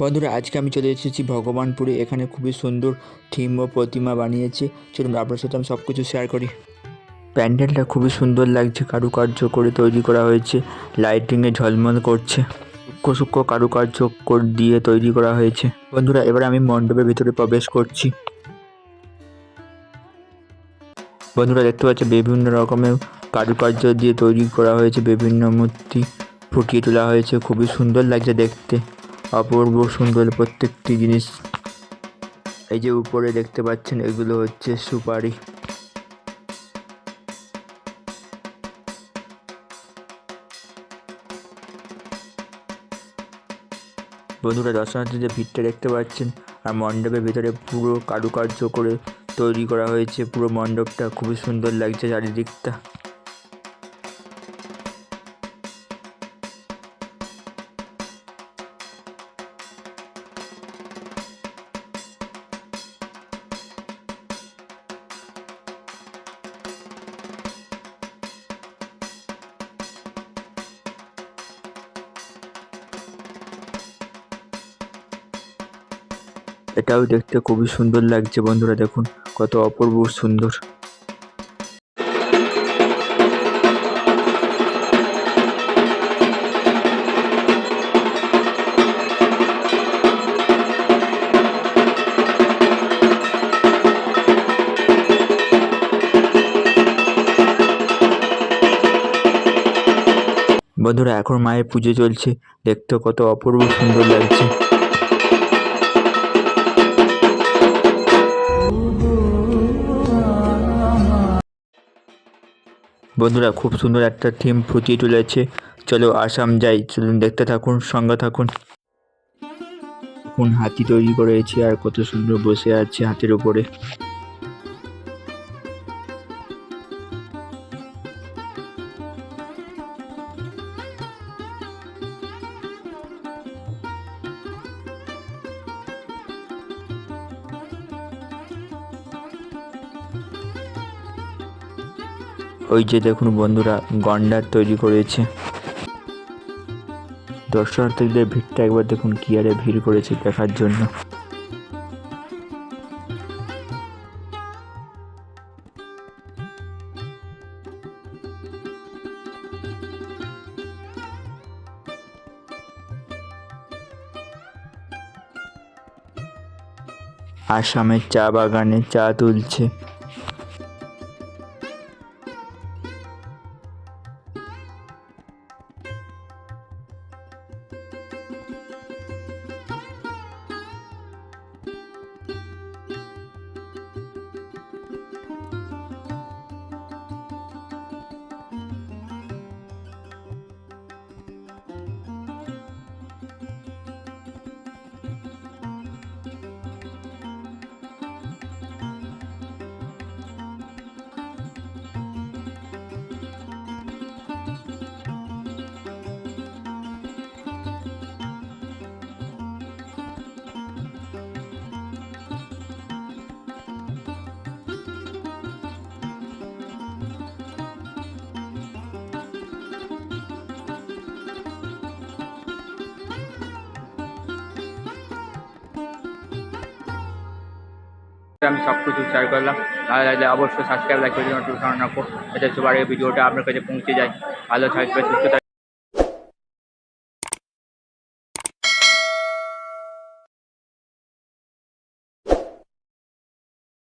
বন্ধুরা, আজকে আমি চলে এসেছি ভগবানপুরে। এখানে খুবই সুন্দর থিম ও প্রতিমা বানিয়েছে। চলুন আপনার সাথে আমি সব কিছু শেয়ার করি। প্যান্ডেলটা খুবই সুন্দর লাগছে, কারুকার্য করে তৈরি করা হয়েছে লাইটিংয়ে ঝলমল করছে, সূক্ষ্ম সূক্ষ্ম কারুকার্য কর- দিয়ে তৈরি করা হয়েছে। বন্ধুরা, এবার আমি মণ্ডপের ভিতরে প্রবেশ করছি। বন্ধুরা, দেখতে পাচ্ছি, বিভিন্ন রকমের কারুকার্য দিয়ে তৈরি করা হয়েছে, বিভিন্ন মূর্তি ফুটিয়ে তোলা হয়েছে, খুবই সুন্দর লাগছে দেখতে, অপূর্ব সুন্দর প্রত্যেকটি জিনিস। এই যে উপরে দেখতে পাচ্ছেন, এগুলো হচ্ছে সুপারি। বন্ধুরা দর্শনার্থীদের ভিড়টা দেখতে পাচ্ছেন, আর মণ্ডপের ভিতরে পুরো কারুকার্য করে তৈরি করা হয়েছে। পুরো মণ্ডপটা খুবই সুন্দর লাগছে চারিদিকটা। এটাও দেখতে খুবই সুন্দর লাগছে বন্ধুরা, দেখুন কত অপূর্ব সুন্দর। বন্ধুরা, এখন মায়ের পুজো চলছে, দেখতে কত অপূর্ব সুন্দর লাগছে। বন্ধুরা, খুব সুন্দর একটা থিম ফুটিয়ে তুলেছে। চলো আসাম যাই, চলুন দেখতে থাকুন, সঙ্গে থাকুন। কোন হাতি তৈরি করেছে আর কত সুন্দর বসে আছে হাতের উপরে। ওই যে দেখুন বন্ধুরা, গন্ডার তৈরি করেছে। দর্শনার্থীদের ভিড়টা একবার দেখুন কি আরে ভিড় করেছে দেখার জন্য। আসামের চা বাগানে চা তুলছে। আমি সব কিছু শেয়ার করলাম। ভালো লাগলে অবশ্যই সাবস্ক্রাইব লাইক করে। নোটিফিকেশন রাখো যাতে সবার এই ভিডিওটা আপনার কাছে পৌঁছে যায়। ভালো থাকবে, সুস্থ থাকবে।